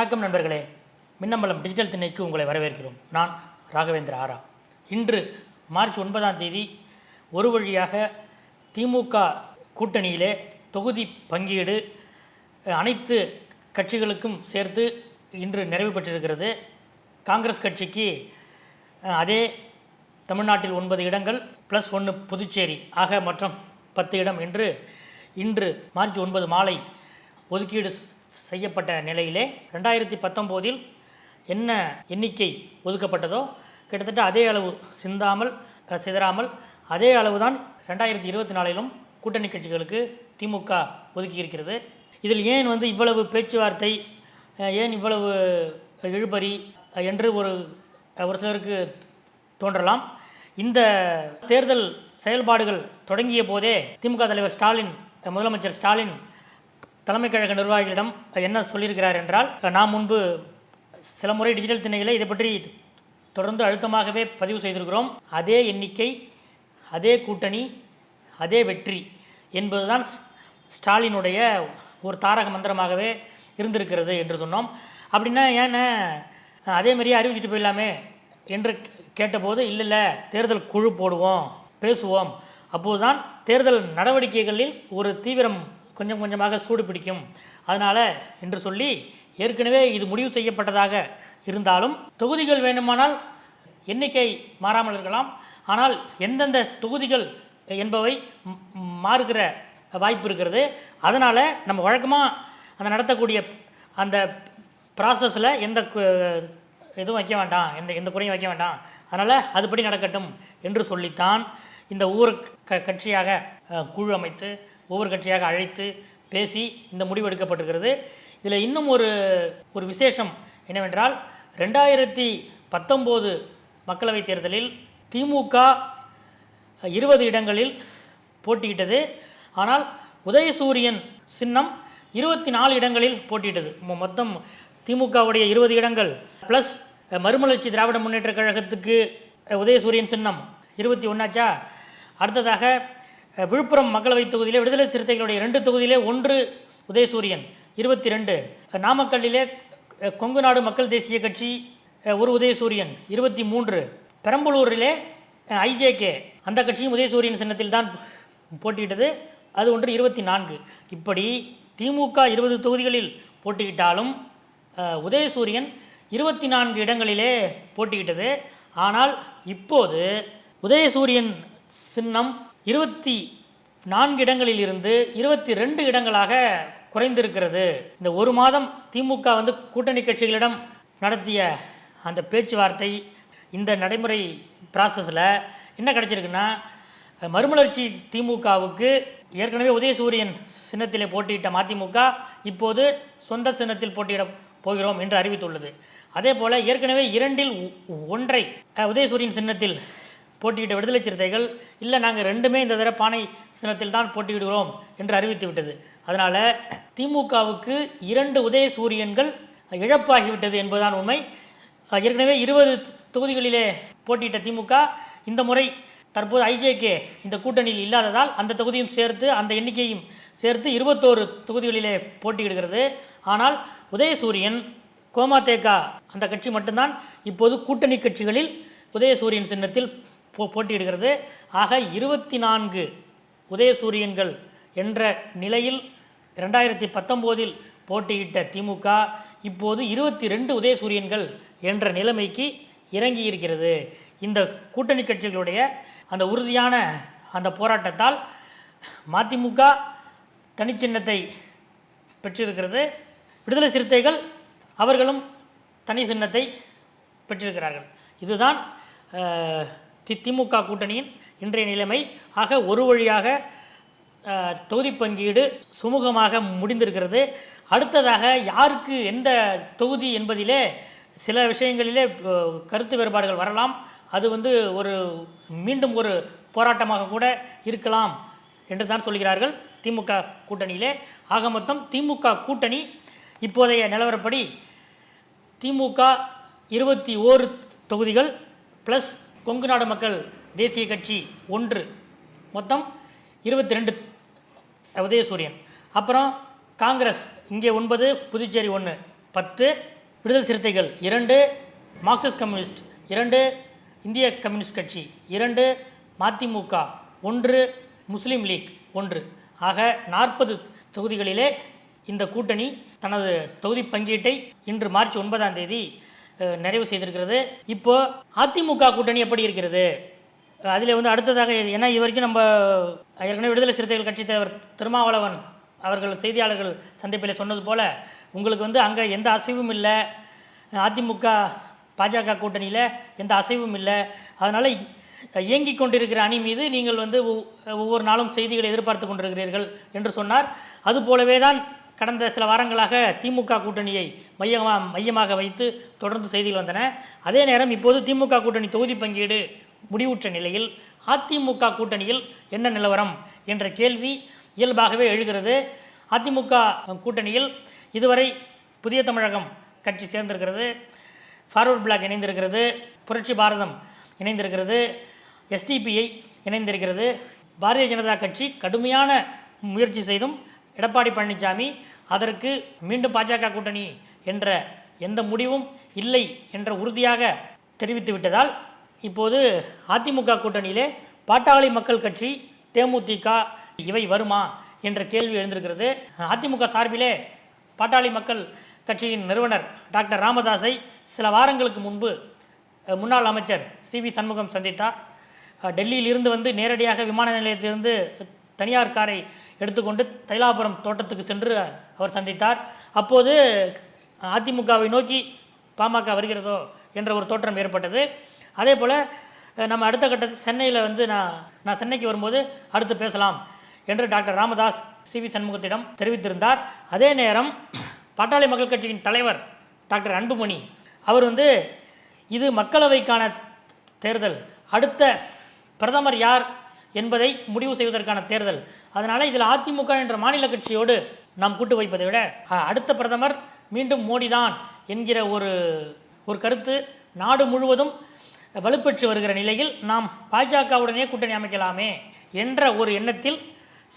வணக்கம் நண்பர்களே. மின்னம்பலம் டிஜிட்டல் திணைக்கு உங்களை வரவேற்கிறோம். நான் ராகவேந்திர ஆரா. இன்று மார்ச் ஒன்பதாம் தேதி ஒரு வழியாக திமுக கூட்டணியிலே தொகுதி பங்கீடு அனைத்து கட்சிகளுக்கும் சேர்த்து இன்று நிறைவு பெற்றிருக்கிறது. காங்கிரஸ் கட்சிக்கு அதே தமிழ்நாட்டில் ஒன்பது இடங்கள் ப்ளஸ் ஒன்று புதுச்சேரி. ஆக மொத்தம் பத்து இடம் என்று இன்று மார்ச் ஒன்பது மாலை ஒதுக்கீடு செய்யப்பட்ட நிலையிலே ரெண்டாயிரத்தி பத்தொம்போதில் என்ன எண்ணிக்கை ஒதுக்கப்பட்டதோ கிட்டத்தட்ட அதே அளவு சிந்தாமல் சிதறாமல் அதே அளவு தான் ரெண்டாயிரத்தி இருபத்தி நாலிலும் கூட்டணி கட்சிகளுக்கு திமுக ஒதுக்கி இருக்கிறது இதில் ஏன் வந்து இவ்வளவு பேச்சுவார்த்தை ஏன் இவ்வளவு இழுபறி என்று ஒரு ஒரு சிலருக்கு தோன்றலாம். இந்த தேர்தல் செயல்பாடுகள் தொடங்கிய போதே திமுக தலைவர் ஸ்டாலின் முதலமைச்சர் ஸ்டாலின் தலைமை கழக நிர்வாகிகளிடம் என்ன சொல்லியிருக்கிறார் என்றால் நாம் முன்பு சில முறை டிஜிட்டல் திணைகளை இதை பற்றி தொடர்ந்து அழுத்தமாகவே பதிவு செய்திருக்கிறோம். அதே எண்ணிக்கை அதே கூட்டணி அதே வெற்றி என்பதுதான் ஸ்- ஸ்டாலினுடைய ஒரு தாரக மந்திரமாகவே இருந்திருக்கிறது என்று சொன்னோம். அப்படின்னா ஏன்னா அதே மாதிரியே அறிவிச்சிட்டு போயிடலாமே என்று கேட்டபோது இல்லை இல்லை தேர்தல் குழு போடுவோம் பேசுவோம். அப்போதுதான் தேர்தல் நடவடிக்கைகளில் ஒரு தீவிரம் கொஞ்சம் கொஞ்சமாக சூடு பிடிக்கும். அதனால் என்று சொல்லி ஏற்கனவே இது முடிவு செய்யப்பட்டதாக இருந்தாலும் தொகுதிகள் வேண்டுமானால் எண்ணிக்கை மாறாமல் இருக்கலாம். ஆனால் எந்தெந்த தொகுதிகள் என்பவை மாறுகிற வாய்ப்பு இருக்கிறது. அதனால் நம்ம வழக்கமாக அந்த நடத்தக்கூடிய அந்த ப்ராசஸில் எந்த இதுவும் எதுவும் வைக்க வேண்டாம். எந்த எந்த குறையும் வைக்க வேண்டாம். அதனால் அதுபடி நடக்கட்டும் என்று சொல்லித்தான் இந்த ஊர் க கட்சியாக குழு அமைத்து ஒவ்வொரு கட்சியாக அழைத்து பேசி இந்த முடிவு எடுக்கப்பட்டிருக்கிறது. இதில் இன்னும் ஒரு ஒரு விசேஷம் என்னவென்றால் ரெண்டாயிரத்தி பத்தொம்போது மக்களவைத் தேர்தலில் திமுக இருபது இடங்களில் போட்டியிட்டது. ஆனால் உதயசூரியன் சின்னம் இருபத்தி நாலு இடங்களில் போட்டியிட்டது. மொத்தம் திமுகவுடைய இருபது இடங்கள். ப்ளஸ் மறுமலர்ச்சி திராவிட முன்னேற்ற கழகத்துக்கு உதயசூரியன் சின்னம் இருபத்தி ஒன்றாச்சா அடுத்ததாக விழுப்புரம் மக்களவைத் தொகுதியிலே விடுதலை சிறுத்தைகளுடைய ரெண்டு தொகுதியிலே ஒன்று உதயசூரியன் இருபத்தி ரெண்டு நாமக்கல்லிலே கொங்கு நாடு மக்கள் தேசிய கட்சி ஒரு உதயசூரியன் இருபத்தி மூன்று பெரம்பலூரிலே ஐஜேகே அந்த கட்சியும் உதயசூரியன் சின்னத்தில் தான் போட்டியிட்டது. அது ஒன்று இருபத்தி நான்கு இப்படி திமுக இருபது தொகுதிகளில் போட்டியிட்டாலும் உதயசூரியன் இருபத்தி நான்கு இடங்களிலே போட்டியிட்டது. ஆனால் இப்போது உதயசூரியன் சின்னம் இருபத்தி நான்கு இடங்களில் இருந்து இருபத்தி ரெண்டு இடங்களாக குறைந்திருக்கிறது. இந்த ஒரு மாதம் திமுக வந்து கூட்டணி கட்சிகளிடம் நடத்திய அந்த பேச்சுவார்த்தை இந்த நடைமுறை ப்ராசஸில் என்ன கிடச்சிருக்குன்னா மறுமலர்ச்சி திமுகவுக்கு ஏற்கனவே உதயசூரியன் சின்னத்திலே போட்டியிட்ட மதிமுக இப்போது சொந்த சின்னத்தில் போட்டியிட போகிறோம் என்று அறிவித்துள்ளது. அதே போல் ஏற்கனவே இரண்டில் ஒன்றை உதயசூரியன் சின்னத்தில் போட்டியிட்ட விடுதலை சிறுத்தைகள் இல்லை நாங்கள் ரெண்டுமே இந்த தடவை பானை சின்னத்தில் தான் போட்டியிடுகிறோம் என்று அறிவித்து விட்டது. அதனால் திமுகவுக்கு இரண்டு உதயசூரியன்கள் இழப்பாகிவிட்டது என்பதுதான் உண்மை. ஏற்கனவே இருபது தொகுதிகளிலே போட்டியிட்ட திமுக இந்த முறை தற்போது ஐஜேகே இந்த கூட்டணியில் இல்லாததால் அந்த தொகுதியும் சேர்த்து அந்த எண்ணிக்கையும் சேர்த்து இருபத்தோரு தொகுதிகளிலே போட்டியிடுகிறது. ஆனால் உதயசூரியன் கோமாதேகா அந்த கட்சி மட்டும்தான். இப்போது கூட்டணி கட்சிகளில் உதயசூரியன் சின்னத்தில் போ போட்டியிடுகிறது. ஆக இருபத்தி நான்கு உதயசூரியன்கள் என்ற நிலையில் ரெண்டாயிரத்தி பத்தொம்போதில் போட்டியிட்ட திமுக இப்போது இருபத்தி ரெண்டு உதயசூரியன்கள் என்ற நிலைமைக்கு இறங்கி இருக்கிறது இந்த கூட்டணி கட்சிகளுடைய அந்த உறுதியான அந்த போராட்டத்தால் மதிமுக தனிச்சின்னத்தை பெற்றிருக்கிறது. விடுதலை சிறுத்தைகள் அவர்களும் தனி சின்னத்தை பெற்றிருக்கிறார்கள். இதுதான் தி திமுக கூட்டணியின் இன்றைய நிலைமை ஆக ஒரு வழியாக தொகுதி பங்கீடு சுமூகமாக முடிந்திருக்கிறது. அடுத்ததாக யாருக்கு எந்த தொகுதி என்பதிலே சில விஷயங்களிலே கருத்து வேறுபாடுகள் வரலாம். அது வந்து ஒரு மீண்டும் ஒரு போராட்டமாக கூட இருக்கலாம் என்று தான் சொல்கிறார்கள் திமுக கூட்டணியிலே. ஆக மொத்தம் திமுக கூட்டணி இப்போதைய நிலவரப்படி திமுக இருபத்தி ஓரு தொகுதிகள் ப்ளஸ் கொங்கு நாடு மக்கள் தேசிய கட்சி ஒன்று. மொத்தம் இருபத்தி ரெண்டு உதயசூரியன். அப்புறம் காங்கிரஸ் இங்கே ஒன்பது புதுச்சேரி ஒன்று பத்து விடுதலை சிறுத்தைகள் இரண்டு மார்க்சிஸ்ட் கம்யூனிஸ்ட் இரண்டு இந்திய கம்யூனிஸ்ட் கட்சி இரண்டு மதிமுக ஒன்று முஸ்லீம் லீக் ஒன்று. ஆக நாற்பது தொகுதிகளிலே இந்த கூட்டணி தனது தொகுதி பங்கீட்டை இன்று மார்ச் ஒன்பதாம் தேதி நிறைவு செய்திருக்கிறது. இப்போ அதிமுக கூட்டணி எப்படி இருக்கிறது? அதில் வந்து அடுத்ததாக ஏன்னா இது வரைக்கும் நம்ம ஏற்கனவே விடுதலை சிறுத்தைகள் கட்சி தலைவர் திருமாவளவன் அவர்கள் செய்தியாளர்கள் சந்திப்பில் சொன்னது போல் உங்களுக்கு வந்து அங்கே எந்த அசைவும் இல்லை. அதிமுக பாஜக கூட்டணியில் எந்த அசைவும் இல்லை. அதனால் இயங்கிக் கொண்டிருக்கிற அணி மீது நீங்கள் வந்து ஒவ்வொரு நாளும் செய்திகளை எதிர்பார்த்து கொண்டிருக்கிறீர்கள் என்று சொன்னார். அதுபோலவே தான் கடந்த சில வாரங்களாக திமுக கூட்டணியை மையமாக மையமாக வைத்து தொடர்ந்து செய்திகள் வந்தன. அதே நேரம் இப்போது திமுக கூட்டணி தொகுதி பங்கீடு முடிவுற்ற நிலையில் அதிமுக கூட்டணியில் என்ன நிலவரம் என்ற கேள்வி இயல்பாகவே எழுகிறது. அதிமுக கூட்டணியில் இதுவரை புதிய தமிழகம் கட்சி சேர்ந்திருக்கிறது. ஃபார்வர்ட் பிளாக் இணைந்திருக்கிறது. புரட்சி பாரதம் இணைந்திருக்கிறது. எஸ்டிபிஐ இணைந்திருக்கிறது. பாரதிய ஜனதா கட்சி கடுமையான முயற்சி செய்தும் எடப்பாடி பழனிசாமி அதற்கு மீண்டும் பாஜக கூட்டணி என்ற எந்த முடிவும் இல்லை என்ற உறுதியாக தெரிவித்து விட்டதால் இப்போது அதிமுக கூட்டணியிலே பாட்டாளி மக்கள் கட்சி தேமுதிக இவை வருமா என்ற கேள்வி எழுந்திருக்கிறது. அதிமுக சார்பிலே பாட்டாளி மக்கள் கட்சியின் நிறுவனர் டாக்டர் ராமதாஸை சில வாரங்களுக்கு முன்பு முன்னாள் அமைச்சர் சி வி சண்முகம் சந்தித்தார். டெல்லியில் இருந்து வந்து நேரடியாக விமான நிலையத்திலிருந்து தனியார் காரை எடுத்துக்கொண்டு தைலாபுரம் தோட்டத்துக்கு சென்று அவர் சந்தித்தார். அப்போது அதிமுகவை நோக்கி பாமக வருகிறதோ என்ற ஒரு தோற்றம் ஏற்பட்டது. அதே போல் நம்ம அடுத்த கட்டத்தில் சென்னையில் வந்து நான் நான் சென்னைக்கு வரும்போது அடுத்து பேசலாம் என்று டாக்டர் ராமதாஸ் சி. வி. சண்முகத்திடம் தெரிவித்திருந்தார். அதே நேரம் பாட்டாளி மக்கள் கட்சியின் தலைவர் டாக்டர் அன்புமணி அவர் வந்து இது மக்களவைக்கான தேர்தல் அடுத்த பிரதமர் யார் என்பதை முடிவு செய்வதற்கான தேர்தல். அதனால் இதில் அதிமுக என்ற மாநில கட்சியோடு நாம் கூட்டு வைப்பதை விட அடுத்த பிரதமர் மீண்டும் மோடி தான் என்கிற ஒரு ஒரு கருத்து நாடு முழுவதும் வலுப்பெற்று வருகிற நிலையில் நாம் பாஜகவுடனே கூட்டணி அமைக்கலாமே என்ற ஒரு எண்ணத்தில்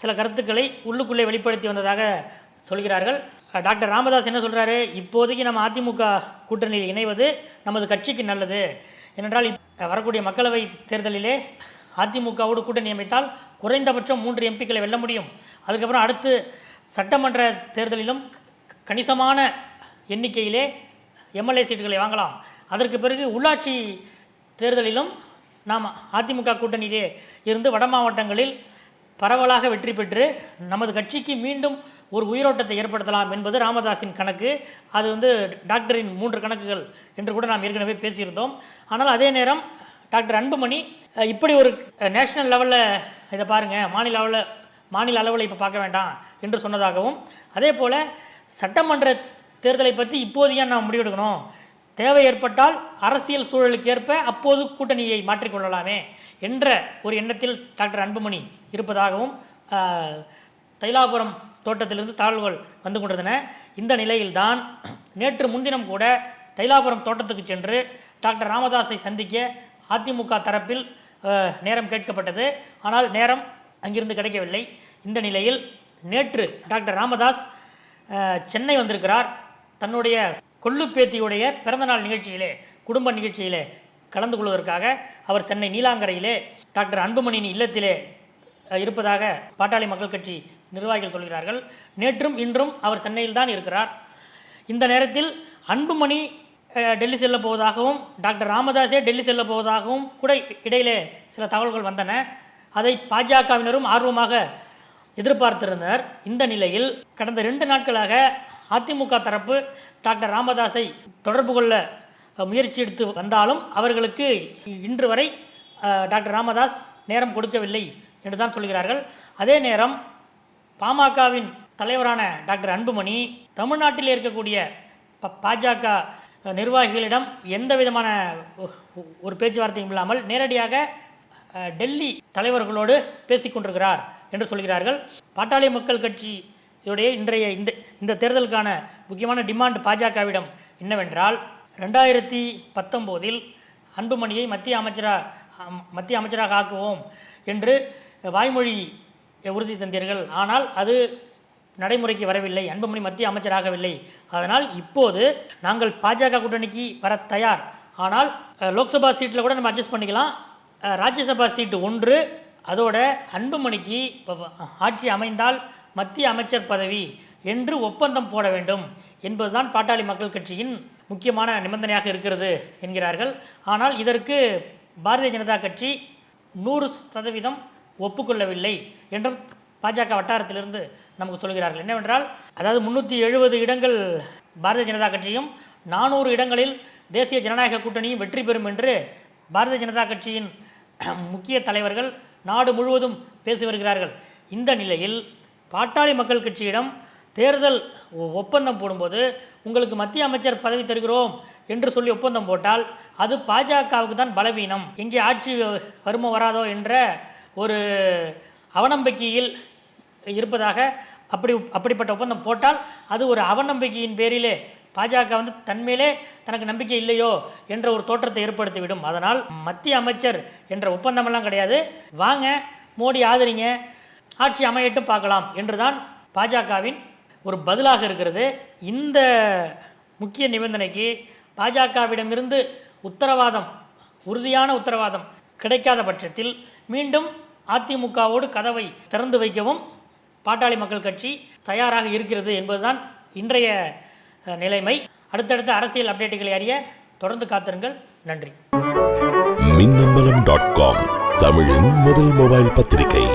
சில கருத்துக்களை உள்ளுக்குள்ளே வெளிப்படுத்தி வந்ததாக சொல்கிறார்கள். டாக்டர் ராமதாஸ் என்ன சொல்கிறாரு இப்போதைக்கு நம்ம அதிமுக கூட்டணியில் இணைவது நமது கட்சிக்கு நல்லது. ஏனென்றால் வரக்கூடிய மக்களவை தேர்தலிலே அதிமுகவோடு கூட்டணி அமைத்தால் குறைந்தபட்சம் மூன்று எம்பிக்களை வெல்ல முடியும். அதுக்கப்புறம் அடுத்து சட்டமன்ற தேர்தலிலும் கணிசமான எண்ணிக்கையிலே எம்எல்ஏ சீட்டுகளை வாங்கலாம். அதற்கு பிறகு உள்ளாட்சி தேர்தலிலும் நாம் அதிமுக கூட்டணியிலே இருந்து வட மாவட்டங்களில் பரவலாக வெற்றி பெற்று நமது கட்சிக்கு மீண்டும் ஒரு உயிரோட்டத்தை ஏற்படுத்தலாம் என்பது ராமதாஸின் கணக்கு. அது வந்து டாக்டரின் மூன்று கணக்குகள் என்று கூட நாம் ஏற்கனவே பேசியிருந்தோம். ஆனால் அதே நேரம் டாக்டர் அன்புமணி இப்படி ஒரு நேஷனல் லெவலில் இதை பாருங்கள் மாநில அளவில் மாநில அளவில் இப்போ பார்க்க வேண்டாம் என்று சொன்னதாகவும் அதே போல் சட்டமன்ற தேர்தலை பற்றி இப்போது ஏன் நாம் முடிவெடுக்கணும்? தேவை ஏற்பட்டால் அரசியல் சூழலுக்கு ஏற்ப அப்போது கூட்டணியை மாற்றிக்கொள்ளலாமே என்ற ஒரு எண்ணத்தில் டாக்டர் அன்புமணி இருப்பதாகவும் தைலாபுரம் தோட்டத்திலிருந்து தகவல்கள் வந்து கொண்டிருந்தன. இந்த நிலையில்தான் நேற்று முன்தினம் கூட தைலாபுரம் தோட்டத்துக்கு சென்று டாக்டர் ராமதாஸை சந்திக்க அதிமுக தரப்பில் நேரம் கேட்கப்பட்டது. ஆனால் நேரம் அங்கிருந்து கிடைக்கவில்லை. இந்த நிலையில் நேற்று டாக்டர் ராமதாஸ் சென்னை வந்திருக்கிறார். தன்னுடைய கொள்ளுப்பேத்தியுடைய பிறந்தநாள் நிகழ்ச்சியிலே குடும்ப நிகழ்ச்சியிலே கலந்து கொள்வதற்காக அவர் சென்னை நீலாங்கரையிலே டாக்டர் அன்புமணியின் இல்லத்திலே இருப்பதாக பாட்டாளி மக்கள் கட்சி நிர்வாகிகள் சொல்கிறார்கள். நேற்றும் இன்றும் அவர் சென்னையில் தான் இருக்கிறார். இந்த நேரத்தில் அன்புமணி டெல்லி செல்ல போவதாகவும் டாக்டர் ராமதாஸே டெல்லி செல்ல போவதாகவும் கூட இடையிலே சில தகவல்கள் வந்தன. அதை பாஜகவினரும் ஆர்வமாக எதிர்பார்த்திருந்தனர். இந்த நிலையில் கடந்த ரெண்டு நாட்களாக அதிமுக தரப்பு டாக்டர் ராமதாஸை தொடர்பு கொள்ள முயற்சி எடுத்து வந்தாலும் அவர்களுக்கு இன்று வரை டாக்டர் ராமதாஸ் நேரம் கொடுக்கவில்லை என்று தான் சொல்கிறார்கள். அதே நேரம் பாமகவின் தலைவரான டாக்டர் அன்புமணி தமிழ்நாட்டில் இருக்கக்கூடிய ப- பாஜக நிர்வாகிகளிடம் எந்த விதமான ஒரு பேச்சுவார்த்தையும் இல்லாமல் நேரடியாக டெல்லி தலைவர்களோடு பேசிக்கொண்டிருக்கிறார் என்று சொல்கிறார்கள். பாட்டாளி மக்கள் கட்சியுடைய இன்றைய இந்த இந்த தேர்தலுக்கான முக்கியமான டிமாண்ட் பாஜகவிடம் என்னவென்றால் ரெண்டாயிரத்தி பத்தொம்போதில் அன்புமணியை மத்திய அமைச்சராக மத்திய அமைச்சராக ஆக்குவோம் என்று வாய்மொழி உறுதி தந்தீர்கள். ஆனால் அது நடைமுறைக்கு வரவில்லை அன்புமணி மத்திய அமைச்சராகவில்லை. அதனால் இப்போது நாங்கள் பாஜக கூட்டணிக்கு வர தயார். ஆனால் லோக்சபா சீட்டில் கூட நம்ம அட்ஜஸ்ட் பண்ணிக்கலாம். ராஜ்யசபா சீட்டு ஒன்று அதோட அன்புமணிக்கு ஆட்சி அமைந்தால் மத்திய அமைச்சர் பதவி என்று ஒப்பந்தம் போட வேண்டும் என்பதுதான் பாட்டாளி மக்கள் கட்சியின் முக்கியமான நிபந்தனையாக இருக்கிறது என்கிறார்கள். ஆனால் இதற்கு பாரதிய ஜனதா கட்சி நூறு சதவீதம் ஒப்புக்கொள்ளவில்லை என்றும் பாஜக வட்டாரத்திலிருந்து நமக்கு சொல்கிறார்கள். என்னவென்றால் அதாவது முன்னூற்றி எழுபது இடங்கள் பாரதிய ஜனதா கட்சியும் நானூறு இடங்களில் தேசிய ஜனநாயக கூட்டணியும் வெற்றி பெறும் என்று பாரதிய ஜனதா கட்சியின் முக்கிய தலைவர்கள் நாடு முழுவதும் பேசி வருகிறார்கள். இந்த நிலையில் பாட்டாளி மக்கள் கட்சியிடம் தேர்தல் ஒ- ஒப்பந்தம் போடும்போது உங்களுக்கு மத்திய அமைச்சர் பதவி தருகிறோம் என்று சொல்லி ஒப்பந்தம் போட்டால் அது பாஜகவுக்கு தான் பலவீனம். எங்கே ஆட்சி வருமோ வராதோ என்ற ஒரு அவநம்பிக்கையில் இருப்பதாக அப்படி அப்படிப்பட்ட ஒப்பந்தம் போட்டால் அது ஒரு அவநம்பிக்கையின் பேரிலே பாஜக வந்து தன்மையிலே தனக்கு நம்பிக்கை இல்லையோ என்ற ஒரு தோற்றத்தை ஏற்படுத்திவிடும். அதனால் மத்திய அமைச்சர் என்ற ஒப்பந்தமெல்லாம் கிடையாது. வாங்க மோடி ஆதரிங்க ஆட்சி அமையட்டும் பார்க்கலாம் என்றுதான் பாஜகவின் ஒரு பதிலாக இருக்கிறது. இந்த முக்கிய நிபந்தனைக்கு பாஜகவிடமிருந்து உத்தரவாதம் உறுதியான உத்தரவாதம் கிடைக்காத பட்சத்தில் மீண்டும் அதிமுகவோடு கதவை திறந்து வைக்கவும் பாட்டாளி மக்கள் கட்சி தயாராக இருக்கிறது என்பதுதான் இன்றைய நிலைமை. அடுத்தடுத்த அரசியல் அப்டேட்டுகளை அறிய தொடர்ந்து காத்திருங்கள். நன்றி. மின்னம்பலம் டாட் காம் தமிழின் முதல் மொபைல் பத்திரிகை.